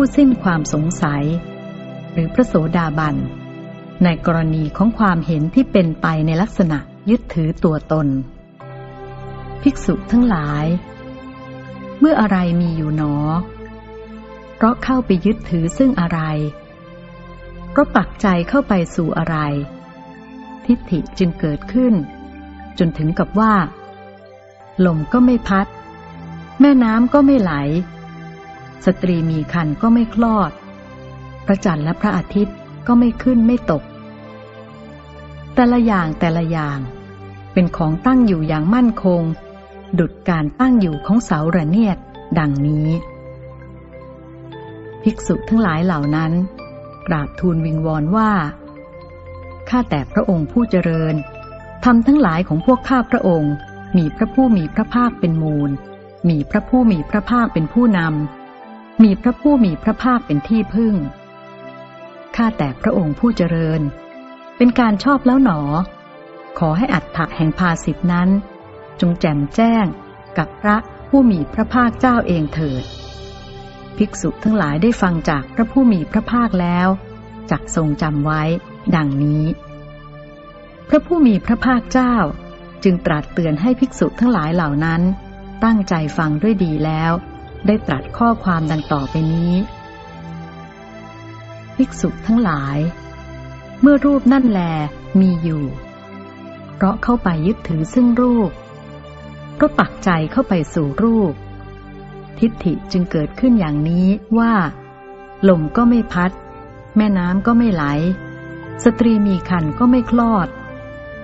ผู้สิ้นความสงสัย หรือพระโสดาบัน ในกรณีของความเห็นที่เป็นไปในลักษณะยึดถือตัวตน ภิกษุทั้งหลาย เมื่ออะไรมีอยู่หนอ เพราะเข้าไปยึดถือซึ่งอะไรเพราะปักใจเข้าไปสู่อะไร ทิฏฐิจึงเกิดขึ้น จนถึงกับว่าลมก็ไม่พัด แม่น้ำก็ไม่ไหล สตรีมีคันก็ไม่คลอด พระจันทร์และพระอาทิตย์ก็ไม่ขึ้นไม่ตก แต่ละอย่างแต่ละอย่างเป็นของตั้งอยู่อย่างมั่นคง ดุดการตั้งอยู่ของเสาระเนียดดังนี้ ภิกษุทั้งหลายเหล่านั้น กราบทูลวิงวอนว่า ข้าแต่พระองค์ผู้เจริญทำทั้งหลายของพวกข้าพระองค์ มีพระผู้มีพระภาคเป็นมูล มีพระผู้มีพระภาคเป็นผู้นำ มีพระผู้มีพระภาคเป็นที่พึ่ง ข้าแต่พระองค์ผู้เจริญ เป็นการชอบแล้วหนอ ขอให้อัฏฐะแห่งภาสิทธนั้น จงแจ่มแจ้งกับพระผู้มีพระภาคเจ้าเองเถิด ภิกษุทั้งหลายได้ฟังจากพระผู้มีพระภาคแล้วจักทรงจำไว้ ดังนี้ พระผู้มีพระภาคเจ้าจึงตรัสเตือนให้ภิกษุทั้งหลายเหล่านั้น ตั้งใจฟังด้วยดีแล้ว ได้ตรัสข้อความดังต่อไปนี้ ภิกษุทั้งหลาย เมื่อรูปนั่นแลมีอยู่ เพราะเข้าไปยึดถือซึ่งรูปเพราะปักใจเข้าไปสู่รูป ทิฏฐิจึงเกิดขึ้นอย่างนี้ว่าลมก็ไม่พัด แม่น้ำก็ไม่ไหล สตรีมีคันก็ไม่คลอด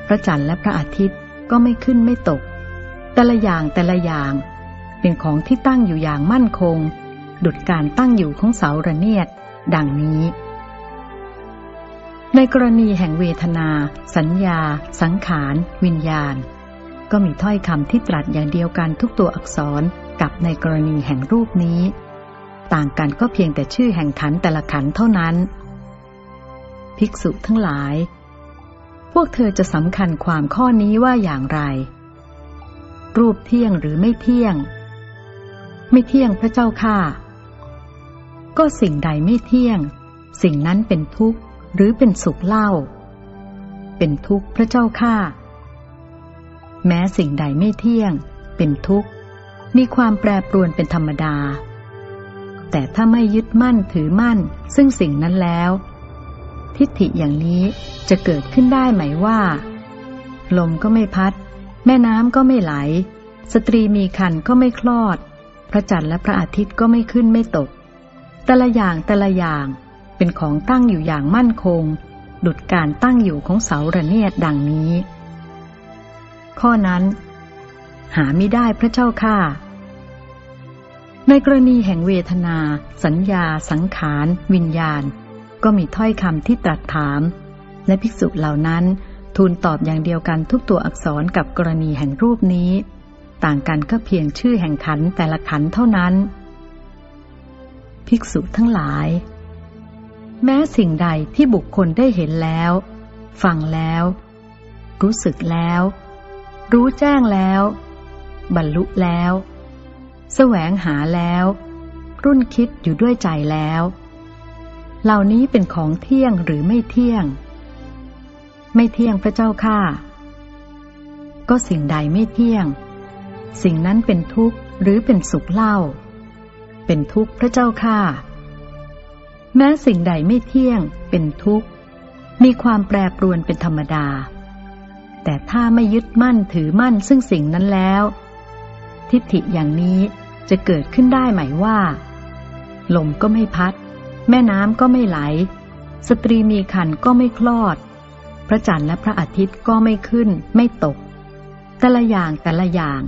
พระจันทร์และพระอาทิตย์ก็ไม่ขึ้นไม่ตก แต่ละอย่างแต่ละอย่าง เป็นของที่ตั้งอยู่อย่างมั่นคง ดุดการตั้งอยู่ของเสาระเนียด ดังนี้ ในกรณีแห่งเวทนา สัญญา สังขาร วิญญาณ ก็มีถ้อยคำที่ตรัสอย่างเดียวกันทุกตัวอักษรกับในกรณีแห่งรูปนี้ ต่างกันก็เพียงแต่ชื่อแห่งขันแต่ละขันเท่านั้น ภิกษุทั้งหลาย พวกเธอจะสำคัญความข้อนี้ว่าอย่างไรรูปเที่ยงหรือไม่เที่ยง ไม่เที่ยงพระเจ้าค่าก็สิ่งใดไม่เที่ยง สิ่งนั้นเป็นทุกข์หรือเป็นสุขเล่า เป็นทุกข์พระเจ้าค่าแม้สิ่งใดไม่เที่ยง เป็นทุกข์ มีความแปรปรวนเป็นธรรมดา แต่ถ้าไม่ยึดมั่นถือมั่น ซึ่งสิ่งนั้นแล้ว ทิฏฐิอย่างนี้จะเกิดขึ้นได้ไหมว่า ลมก็ไม่พัด แม่น้ำก็ไม่ไหล สตรีมีคันก็ไม่คลอด พระจันทร์และพระอาทิตย์ก็ไม่ขึ้นไม่ตก แต่ละอย่างแต่ละอย่างเป็นของตั้งอยู่อย่างมั่นคง ดุดการตั้งอยู่ของเสาระเนียดดังนี้ ข้อนั้น หาไม่ได้พระเจ้าค่าในกรณีแห่งเวทนา สัญญา สังขาร วิญญาณ ก็มีถ้อยคำที่ตรัสถาม และภิกษุเหล่านั้นทูลตอบอย่างเดียวกันทุกตัวอักษรกับกรณีแห่งรูปนี้ ต่างกันก็เพียงชื่อแห่งขันแต่ละขันเท่านั้น ภิกษุทั้งหลาย แม้สิ่งใดที่บุคคลได้เห็นแล้ว ฟังแล้ว รู้สึกแล้ว รู้แจ้งแล้ว บรรลุแล้วสแสวงหาแล้ว รุ่นคิดอยู่ด้วยใจแล้ว เหล่านี้เป็นของเที่ยงหรือไม่เที่ยง ไม่เที่ยงพระเจ้าข้าก็สิ่งใดไม่เที่ยง สิ่งนั้นเป็นทุกข์หรือเป็นสุขเล่า เป็นทุกข์พระเจ้าข้าแม้สิ่งใดไม่เที่ยง เป็นทุกข์ มีความแปรปรวนเป็นธรรมดา แต่ถ้าไม่ยึดมั่นถือมั่นซึ่งสิ่งนั้นแล้ว ทิฏฐิอย่างนี้จะเกิดขึ้นได้ไหมว่า ลมก็ไม่พัด แม่น้ำก็ไม่ไหล สตรีมีคันก็ไม่คลอด พระจันทร์และพระอาทิตย์ก็ไม่ขึ้น ไม่ตก แต่ละอย่างแต่ละอย่าง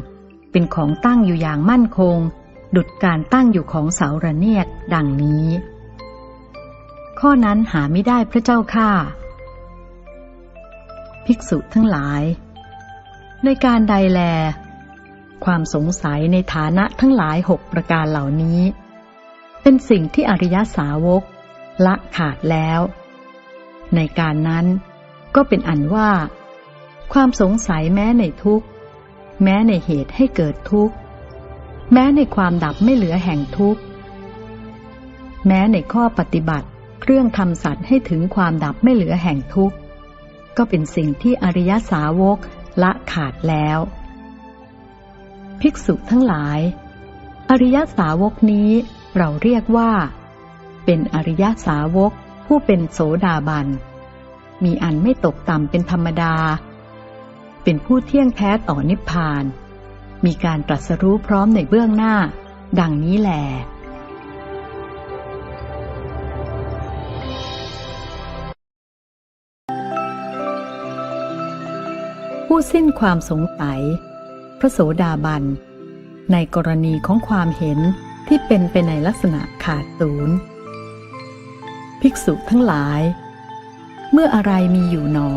เป็นของตั้งอยู่อย่างมั่นคง ดุดการตั้งอยู่ของเสาระเนียดดังนี้ ข้อนั้นหาไม่ได้พระเจ้าค่าภิกษุทั้งหลาย ในการใดแล ความสงสัยในฐานะทั้งหลายหกประการเหล่านี้ เป็นสิ่งที่อริยสาวกละขาดแล้ว ในการนั้นก็เป็นอันว่า ความสงสัยแม้ในทุกข์ แม้ในเหตุให้เกิดทุกข์ แม้ในความดับไม่เหลือแห่งทุกข์ แม้ในข้อปฏิบัติ เครื่องทำสัตว์ให้ถึงความดับไม่เหลือแห่งทุกข์ ก็เป็นสิ่งที่อริยสาวกละขาดแล้ว ภิกษุทั้งหลาย อริยสาวกนี้เราเรียกว่า เป็นอริยสาวกผู้เป็นโสดาบัน มีอันไม่ตกต่ำเป็นธรรมดา เป็นผู้เที่ยงแท้ต่อนิพพาน มีการตรัสรู้พร้อมในเบื้องหน้า ดังนี้แหลผู้สิ้นความสงสัย พระโสดาบัน ในกรณีของความเห็นที่เป็นไปในลักษณะขาดศูนย์ภิกษุทั้งหลาย เมื่ออะไรมีอยู่หนอ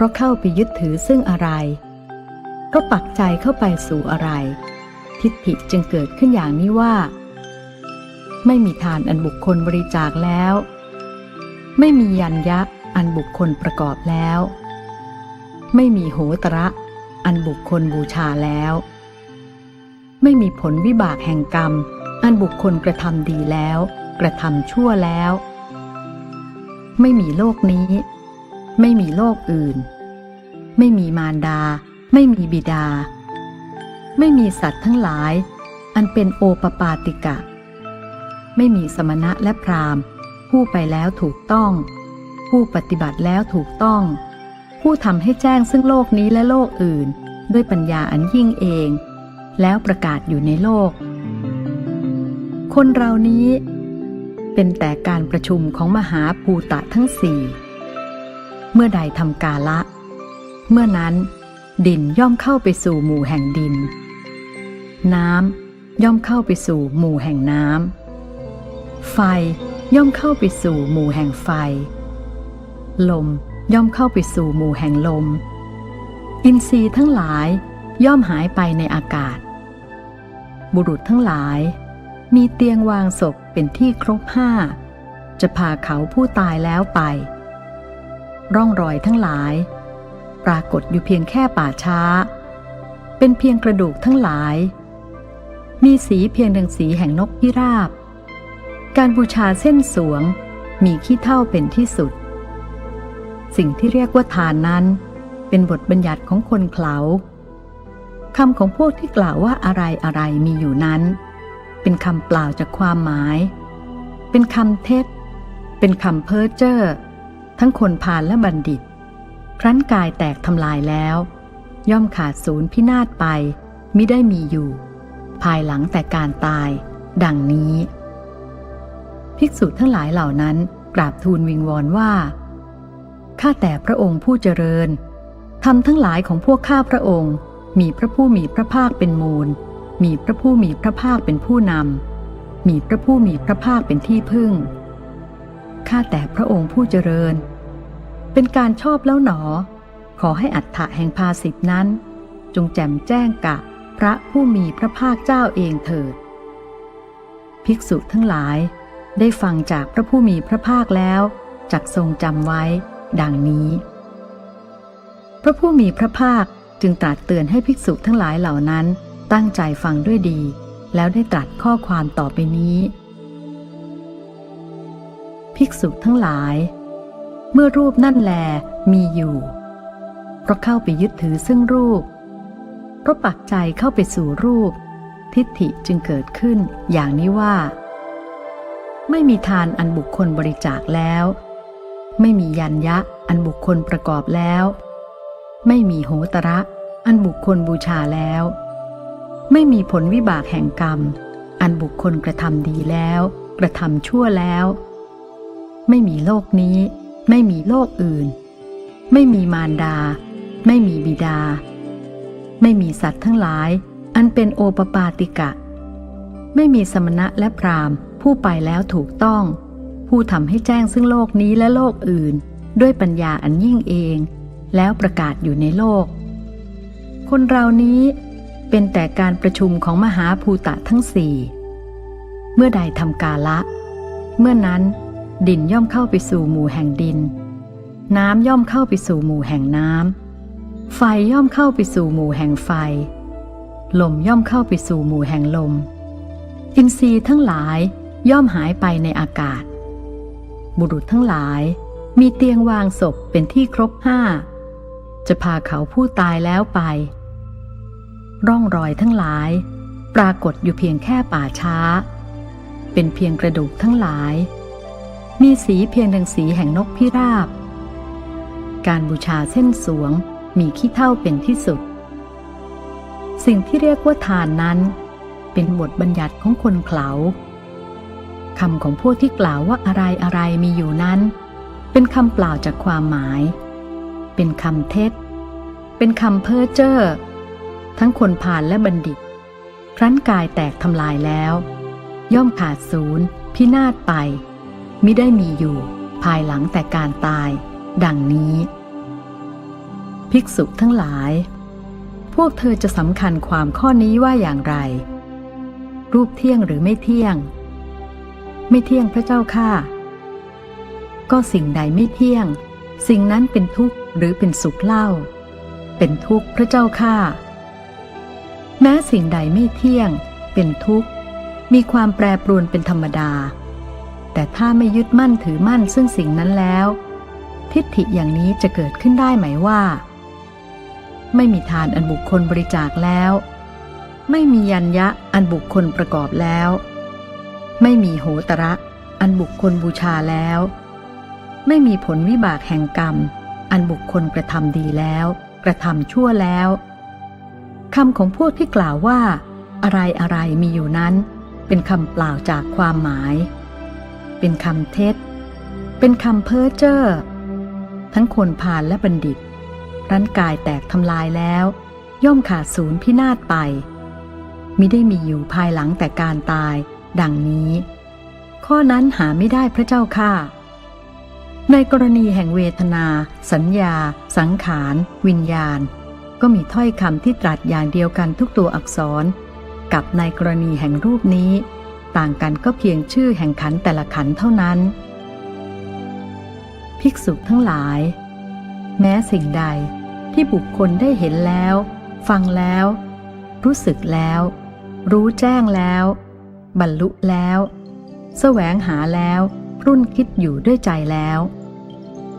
ราะเข้าไปยึดถือซึ่งอะไร เพราะปักใจเข้าไปสู่อะไร ทิฏฐิจึงเกิดขึ้นอย่างนี้ว่า ไม่มีทานอันบุคคลบริจาคแล้ว ไม่มียันยะอันบุคคลประกอบแล้ว ไม่มีโหตระ อันบุคคลบูชาแล้ว ไม่มีผลวิบากแห่งกรรม อันบุคคลกระทำดีแล้ว กระทำชั่วแล้ว ไม่มีโลกนี้ ไม่มีโลกอื่น ไม่มีมารดา ไม่มีบิดา ไม่มีสัตว์ทั้งหลาย อันเป็นโอปปาติกะ ไม่มีสมณะและพราหมณ์ ผู้ไปแล้วถูกต้อง ผู้ปฏิบัติแล้วถูกต้อง ผู้ทำให้แจ้งซึ่งโลกนี้และโลกอื่น ด้วยปัญญาอันยิ่งเอง แล้วประกาศอยู่ในโลก คนเรานี้เป็นแต่การประชุมของมหาภูตะทั้งสี่ เมื่อใดทำกาละ เมื่อนั้น ดินย่อมเข้าไปสู่หมู่แห่งดิน น้ำย่อมเข้าไปสู่หมู่แห่งน้ำไฟย่อมเข้าไปสู่หมู่แห่งไฟ ลมย่อมเข้าไปสู่หมู่แห่งลม อินทรีย์ทั้งหลายย่อมหายไปในอากาศ บุรุษทั้งหลาย มีเตียงวางศพเป็นที่ครบห้า จะพาเขาผู้ตายแล้วไป ร่องรอยทั้งหลาย ปรากฏอยู่เพียงแค่ป่าช้า เป็นเพียงกระดูกทั้งหลาย มีสีเพียงดังสีแห่งนกพิราบ การบูชาเส้นสวงมีขี้เท่าเป็นที่สุด สิ่งที่เรียกว่าทานนั้น เป็นบทบัญญัติของคนเขาคำของพวกที่กล่าวว่าอะไรอะไรมีอยู่นั้น เป็นคำเปล่าจากความหมาย เป็นคำเท็จ เป็นคำเพ้อเจ้อ ทั้งคนพาลและบัณฑิต ครั้นกายแตกทำลายแล้ว ย่อมขาดศูนย์พินาศไปมิได้มีอยู่ ภายหลังแต่การตาย ดังนี้ ภิกษุทั้งหลายเหล่านั้นกราบทูลวิงวอนว่าข้าแต่พระองค์ผู้เจริญทำทั้งหลายของพวกข้าพระองค์ มีพระผู้มีพระภาคเป็นมูล มีพระผู้มีพระภาคเป็นผู้นำมีพระผู้มีพระภาคเป็นที่พึ่งข้าแต่พระองค์ผู้เจริญ เป็นการชอบแล้วหนอ ขอให้อัฏฐะแห่งภาสิทธนั้น จงแจ่มแจ้งกะพระผู้มีพระภาคเจ้าเองเถิด ภิกษุทั้งหลายได้ฟังจากพระผู้มีพระภาคแล้วจักทรงจำไว้ ดังนี้ พระผู้มีพระภาคจึงตรัสเตือนให้ภิกษุทั้งหลายเหล่านั้นตั้งใจฟังด้วยดี แล้วได้ตรัสข้อความต่อไปนี้ ภิกษุทั้งหลาย เมื่อรูปนั่นแลมีอยู่ เพราะเข้าไปยึดถือซึ่งรูป เพราะปักใจเข้าไปสู่รูป ทิฏฐิจึงเกิดขึ้นอย่างนี้ว่า ไม่มีทานอันบุคคลบริจาคแล้ว ไม่มียันยะอันบุคคลประกอบแล้ว ไม่มีโหตระอันบุคคลบูชาแล้ว ไม่มีผลวิบากแห่งกรรม อันบุคคลกระทำดีแล้ว กระทำชั่วแล้ว ไม่มีโลกนี้ ไม่มีโลกอื่น ไม่มีมารดา ไม่มีบิดา ไม่มีสัตว์ทั้งหลาย อันเป็นโอปปาติกะ ไม่มีสมณะและพราหมณ์ ผู้ไปแล้วถูกต้อง ผู้ทำให้แจ้งซึ่งโลกนี้และโลกอื่น ด้วยปัญญาอันยิ่งเอง แล้วประกาศอยู่ในโลก คนเรานี้เป็นแต่การประชุมของมหาภูตะทั้งสี่ เมื่อใดทำกาละ เมื่อนั้น ดินย่อมเข้าไปสู่หมู่แห่งดิน น้ำย่อมเข้าไปสู่หมู่แห่งน้ำ ไฟย่อมเข้าไปสู่หมู่แห่งไฟ ลมย่อมเข้าไปสู่หมู่แห่งลม อินทรีย์ทั้งหลายย่อมหายไปในอากาศ บุรุษทั้งหลายมีเตียงวางศพเป็นที่ครบห้า จะพาเขาผู้ตายแล้วไป ร่องรอยทั้งหลาย ปรากฏอยู่เพียงแค่ป่าช้า เป็นเพียงกระดูกทั้งหลาย มีสีเพียงดังสีแห่งนกพิราบ การบูชาเส้นสวงมีขี้เท่าเป็นที่สุด สิ่งที่เรียกว่าทานนั้น เป็นบทบัญญัติของคนเขาคำของพวกที่กล่าวว่าอะไรอะไรมีอยู่นั้น เป็นคำเปล่าจากความหมาย เป็นคำเท็จ เป็นคำเพ้อเจ้อทั้งคนผ่านและบัณฑิต ครั้นกายแตกทำลายแล้ว ย่อมขาดศูนย์พินาศไป มิได้มีอยู่ ภายหลังแต่การตาย ดังนี้ ภิกษุทั้งหลาย พวกเธอจะสำคัญความข้อนี้ว่าอย่างไร รูปเที่ยงหรือไม่เที่ยง ไม่เที่ยงพระเจ้าค่ะ ก็สิ่งใดไม่เที่ยง สิ่งนั้นเป็นทุกข์หรือเป็นสุขเล่า เป็นทุกข์พระเจ้าค่ะ แม้สิ่งใดไม่เที่ยง เป็นทุกข์ มีความแปรปรวนเป็นธรรมดา แต่ถ้าไม่ยึดมั่นถือมั่นซึ่งสิ่งนั้นแล้ว ทิฏฐิอย่างนี้จะเกิดขึ้นได้ไหมว่า ไม่มีทานอันบุคคลบริจาคแล้ว ไม่มียัญญะอันบุคคลประกอบแล้ว ไม่มีโหตระอันบุคคลบูชาแล้ว ไม่มีผลวิบากแห่งกรรม อันบุคคลกระทำดีแล้ว กระทำชั่วแล้วคำของพวกที่กล่าวว่า อะไรอะไรมีอยู่นั้น เป็นคำเปล่าจากความหมาย เป็นคำเท็จ เป็นคำเพ้อเจ้อ ทั้งคนผ่านและบัณฑิตรั้นกายแตกทำลายแล้ว ย่อมขาดศูนย์พินาศไป มิได้มีอยู่ภายหลังแต่การตาย ดังนี้ ข้อนั้นหาไม่ได้พระเจ้าค่ะในกรณีแห่งเวทนา สัญญา สังขาร วิญญาณ ก็มีถ้อยคำที่ตรัสอย่างเดียวกันทุกตัวอักษร กับในกรณีแห่งรูปนี้ ต่างกันก็เพียงชื่อแห่งขันแต่ละขันเท่านั้น ภิกษุทั้งหลาย แม้สิ่งใดที่บุคคลได้เห็นแล้ว ฟังแล้ว รู้สึกแล้ว รู้แจ้งแล้ว บรรลุแล้วแสวงหาแล้วรุ่นคิดอยู่ด้วยใจแล้ว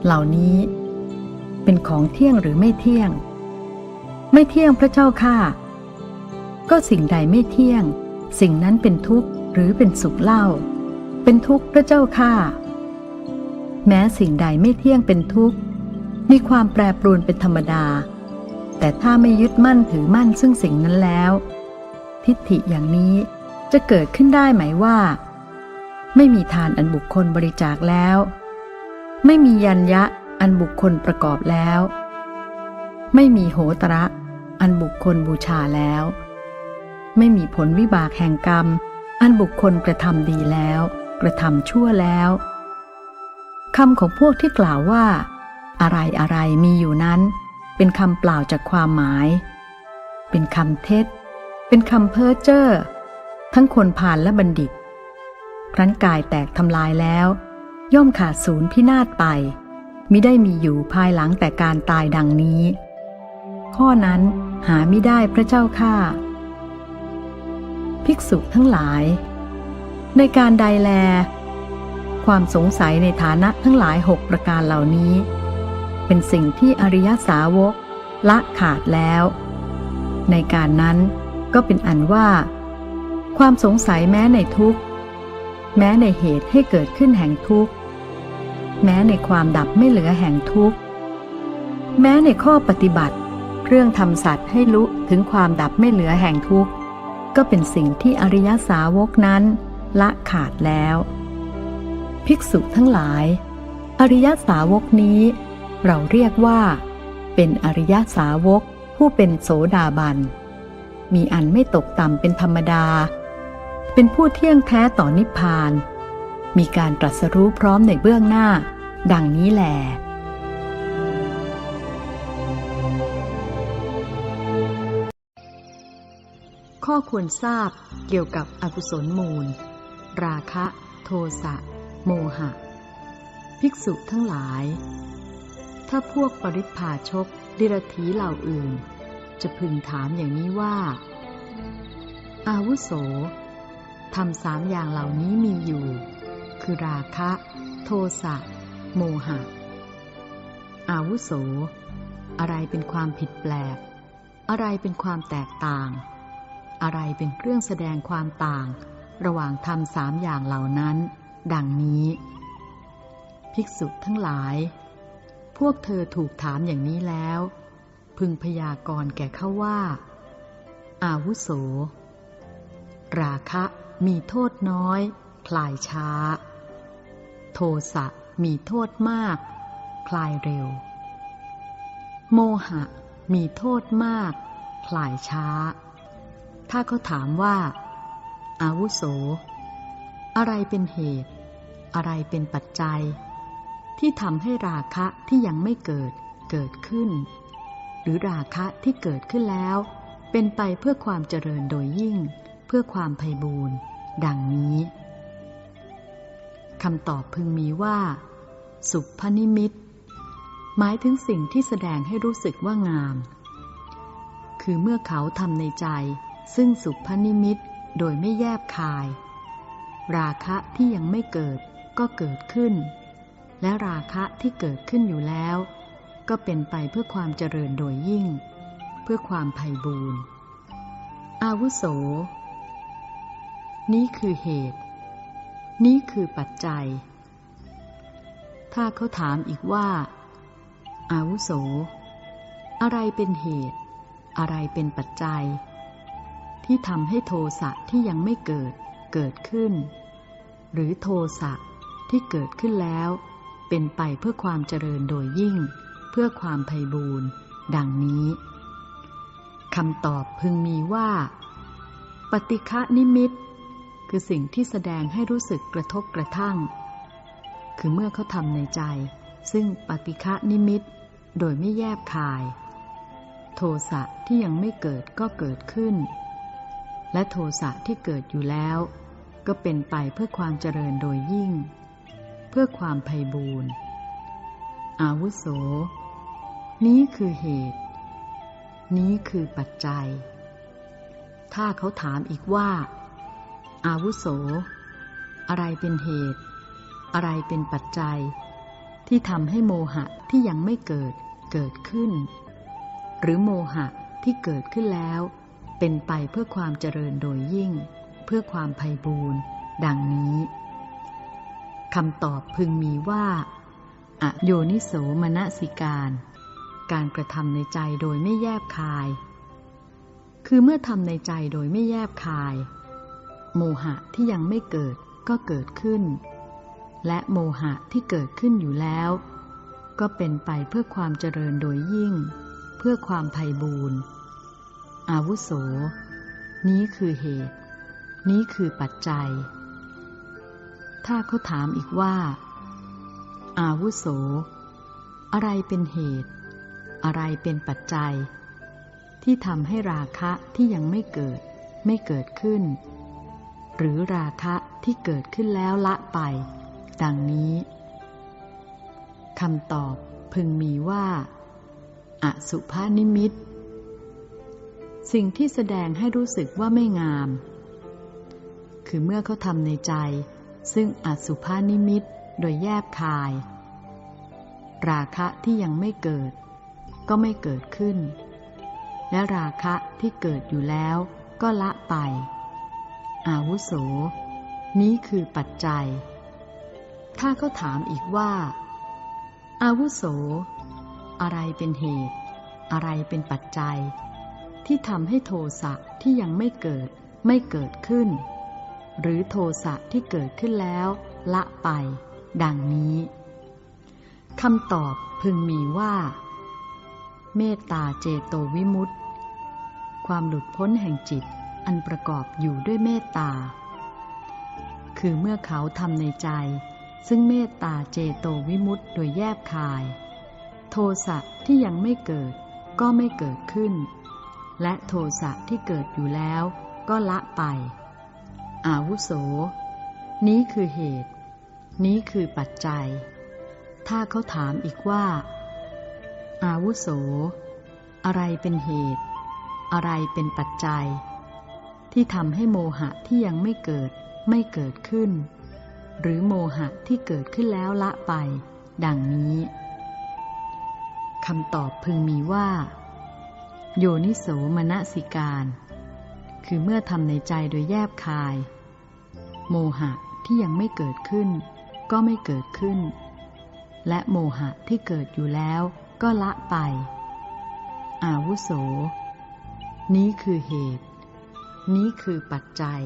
เหล่านี้ เป็นของเที่ยงหรือไม่เที่ยง ไม่เที่ยงพระเจ้าค่ะ ก็สิ่งใดไม่เที่ยง สิ่งนั้นเป็นทุกข์ หรือเป็นสุขเล่า เป็นทุกข์พระเจ้าค่ะแม้สิ่งใดไม่เที่ยงเป็นทุกข์ มีความแปรปรวนเป็นธรรมดา แต่ถ้าไม่ยึดมั่นถือมั่นซึ่งสิ่งนั้นแล้ว ทิฏฐิอย่างนี้จะเกิดขึ้นได้ไหมว่า ไม่มีทานอันบุคคลบริจาคแล้ว ไม่มียัญญะอันบุคคลประกอบแล้ว ไม่มีโหตระอันบุคคลบูชาแล้ว ไม่มีผลวิบากแห่งกรรม อันบุคคลกระทำดีแล้ว กระทำชั่วแล้วคำของพวกที่กล่าวว่า อะไรอะไรมีอยู่นั้น เป็นคำเปล่าจากความหมาย เป็นคำเท็จ เป็นคำเพ้อเจ้อทั้งคนผ่านและบัณฑิตครั้นกายแตกทำลายแล้ว ย่อมขาดศูนย์พินาศไปมิได้มีอยู่ภายหลังแต่การตายดังนี้ ข้อนั้นหาไม่ได้พระเจ้าค่า ภิกษุทั้งหลาย ในการใดแล ความสงสัยในฐานะทั้งหลายหกประการเหล่านี้ เป็นสิ่งที่อริยสาวกละขาดแล้ว ในการนั้นก็เป็นอันว่า ความสงสัยแม้ในทุกข์ แม้ในเหตุให้เกิดขึ้นแห่งทุกข์ แม้ในความดับไม่เหลือแห่งทุกข์ แม้ในข้อปฏิบัติ เรื่องทำสัตว์ให้รู้ถึงความดับไม่เหลือแห่งทุกข์ ก็เป็นสิ่งที่อริยสาวกนั้นละขาดแล้ว ภิกษุทั้งหลาย อริยสาวกนี้ เราเรียกว่า เป็นอริยสาวกผู้เป็นโสดาบัน มีอันไม่ตกต่ำเป็นธรรมดา เป็นผู้เที่ยงแท้ต่อนิพพาน มีการตรัสรู้พร้อมในเบื้องหน้า ดังนี้แหล ข้อควรทราบเกี่ยวกับอกุศลมูล ราคะ โทสะ โมหะ ภิกษุทั้งหลาย ถ้าพวกปริพาชกดิรถีเหล่าอื่น จะพึงถามอย่างนี้ว่า อาวุโสทำสามอย่างเหล่านี้มีอยู่ คือราคะ โทสะ โมหะ อาวุโส อะไรเป็นความผิดแปลก อะไรเป็นความแตกต่าง อะไรเป็นเครื่องแสดงความต่าง ระหว่างทำสามอย่างเหล่านั้น ดังนี้ ภิกษุทั้งหลาย พวกเธอถูกถามอย่างนี้แล้ว พึงพยากรณ์แก่เขาว่า อาวุโส ราคะมีโทษน้อย คลายช้า โทสะมีโทษมาก คลายเร็ว โมหะมีโทษมาก คลายช้า ถ้าเขาถามว่า อาวุโส อะไรเป็นเหตุ อะไรเป็นปัจจัย ที่ทำให้ราคะที่ยังไม่เกิดเกิดขึ้น หรือราคะที่เกิดขึ้นแล้ว เป็นไปเพื่อความเจริญโดยยิ่ง เพื่อความไพ่บูรณ์ดังนี้คำตอบพึงมีว่า สุภนิมิต หมายถึงสิ่งที่แสดงให้รู้สึกว่างาม คือเมื่อเขาทำในใจ ซึ่งสุภนิมิตโดยไม่แยบคาย ราคะที่ยังไม่เกิดก็เกิดขึ้น และราคะที่เกิดขึ้นอยู่แล้ว ก็เป็นไปเพื่อความเจริญโดยยิ่ง เพื่อความไพ่บูรณ์อาวุโส นี้คือเหตุ นี้คือปัจจัย ถ้าเขาถามอีกว่า อาวุโส อะไรเป็นเหตุ อะไรเป็นปัจจัย ที่ทำให้โทสะที่ยังไม่เกิดเกิดขึ้น หรือโทสะที่เกิดขึ้นแล้ว เป็นไปเพื่อความเจริญโดยยิ่ง เพื่อความไพ่บูรณ์ดังนี้คำตอบพึงมีว่า ปฏิฆะนิมิต คือสิ่งที่แสดงให้รู้สึกกระทบกระทั่ง คือเมื่อเขาทำในใจ ซึ่งปฏิฆะนิมิต โดยไม่แยบคาย โทสะที่ยังไม่เกิดก็เกิดขึ้น และโทสะที่เกิดอยู่แล้ว ก็เป็นไปเพื่อความเจริญโดยยิ่ง เพื่อความไพ่บูรณ์อาวุโส นี้คือเหตุ นี้คือปัจจัย ถ้าเขาถามอีกว่า อาวุโส อะไรเป็นเหตุ อะไรเป็นปัจจัย ที่ทำให้โมหะที่ยังไม่เกิดเกิดขึ้น หรือโมหะที่เกิดขึ้นแล้ว เป็นไปเพื่อความเจริญโดยยิ่ง เพื่อความไพ่บูรณ์ดังนี้คำตอบพึงมีว่าอโยนิโสมนสิการ การกระทำในใจโดยไม่แยบคาย คือเมื่อทำในใจโดยไม่แยบคาย โมหะที่ยังไม่เกิดก็เกิดขึ้น และโมหะที่เกิดขึ้นอยู่แล้ว ก็เป็นไปเพื่อความเจริญโดยยิ่ง เพื่อความไพ่บูรณ์ อาวุโส นี้คือเหตุ นี้คือปัจจัย ถ้าเขาถามอีกว่า อาวุโส อะไรเป็นเหตุ อะไรเป็นปัจจัย ที่ทำให้ราคะที่ยังไม่เกิด ไม่เกิดขึ้น หรือราคะที่เกิดขึ้นแล้วละไป ดังนี้คำตอบพึงมีว่าอสุภานิมิต สิ่งที่แสดงให้รู้สึกว่าไม่งาม คือเมื่อเขาทำในใจ ซึ่งอสุภานิมิตโดยแยบคาย ราคะที่ยังไม่เกิด ก็ไม่เกิดขึ้น และราคะที่เกิดอยู่แล้วก็ละไป อาวุโส นี้คือปัจจัย ถ้าเขาถามอีกว่า อาวุโส อะไรเป็นเหตุ อะไรเป็นปัจจัย ที่ทำให้โทสะที่ยังไม่เกิดไม่เกิดขึ้น หรือโทสะที่เกิดขึ้นแล้ว ละไป ดังนี้คำตอบพึงมีว่า เมตตาเจโตวิมุตติ ความหลุดพ้นแห่งจิตอันประกอบอยู่ด้วยเมตตา คือเมื่อเขาทำในใจ ซึ่งเมตตาเจโตวิมุตติโดยแยบคาย โทสะที่ยังไม่เกิดก็ไม่เกิดขึ้น และโทสะที่เกิดอยู่แล้วก็ละไป อาวุโส นี้คือเหตุ นี้คือปัจจัย ถ้าเขาถามอีกว่า อาวุโส อะไรเป็นเหตุ อะไรเป็นปัจจัย ที่ทำให้โมหะที่ยังไม่เกิดไม่เกิดขึ้น หรือโมหะที่เกิดขึ้นแล้วละไป ดังนี้คำตอบพึงมีว่า โยนิโสมนสิการ คือเมื่อทำในใจโดยแยบคาย โมหะที่ยังไม่เกิดขึ้น ก็ไม่เกิดขึ้น และโมหะที่เกิดอยู่แล้วก็ละไป อาวุโส นี้คือเหตุ นี้คือปัจจัย